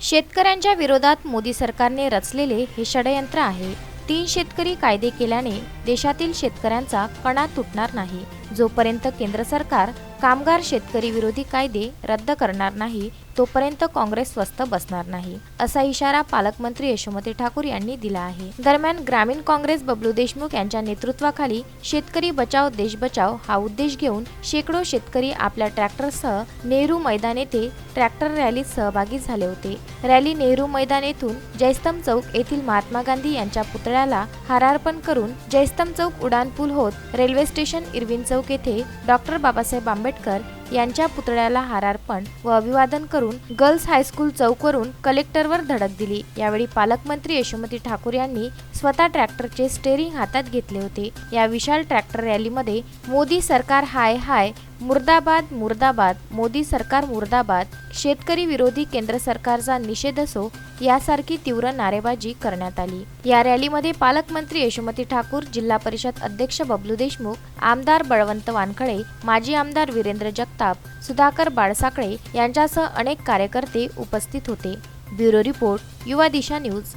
शेतकऱ्यांच्या विरोधात मोदी सरकारने रचलेले हे षडयंत्र आहे. तीन शेतकरी कायदे केल्याने देशातील शेतकऱ्यांचा कणा तुटणार नाही. जोपर्यंत केंद्र सरकार कामगार शेतकरी विरोधी कायदे रद्द करणार नाही तोपर्यंत काँग्रेस स्वस्त बसणार नाही असा इशारा पालकमंत्री यशोमती ठाकूर यांनी दिला आहे. दरम्यान ग्रामीण काँग्रेस बबलू देशमुख यांच्या नेतृत्वाखाली शेतकरी बचाव देश बचाव हा उद्देश घेऊन शेकडो शेतकरी आपल्या ट्रॅक्टरसह नेहरू मैदान येथे ट्रॅक्टर रॅलीत सहभागी झाले होते. रॅली नेहरू मैदान येथून जयस्तंभ चौक येथील महात्मा गांधी यांच्या पुतळ्याला हारार्पण करून जयस्तंभ चौक उड्डाणपूल होत रेल्वे स्टेशन इरविन चौक येथे डॉक्टर बाबासाहेब आंबेडकर यांच्या पुतळ्याला हारार्पण व अभिवादन करून गर्ल्स हायस्कूल चौकवरून कलेक्टरवर धडक दिली. यावेळी पालकमंत्री यशोमती ठाकूर यांनी स्वतः ट्रॅक्टरचे स्टेअरिंग हातात घेतले होते. या विशाल ट्रॅक्टर रॅलीमध्ये मोदी सरकार हाय हाय मुर्दाबाद मुर्दाबाद मोदी सरकार मुर्दाबाद शेतकरी विरोधी केंद्र सरकारचा निषेध असो यासारखी तीव्र नारेबाजी करण्यात आली. या रॅलीमध्ये पालकमंत्री यशोमती ठाकूर जिल्हा परिषद अध्यक्ष बबलू देशमुख आमदार बळवंत वानखळे माजी आमदार वीरेंद्र जगताप सुधाकर बाळसाकळे यांच्यासह अनेक कार्यकर्ते उपस्थित होते. ब्युरो रिपोर्ट युवा दिशा न्यूज.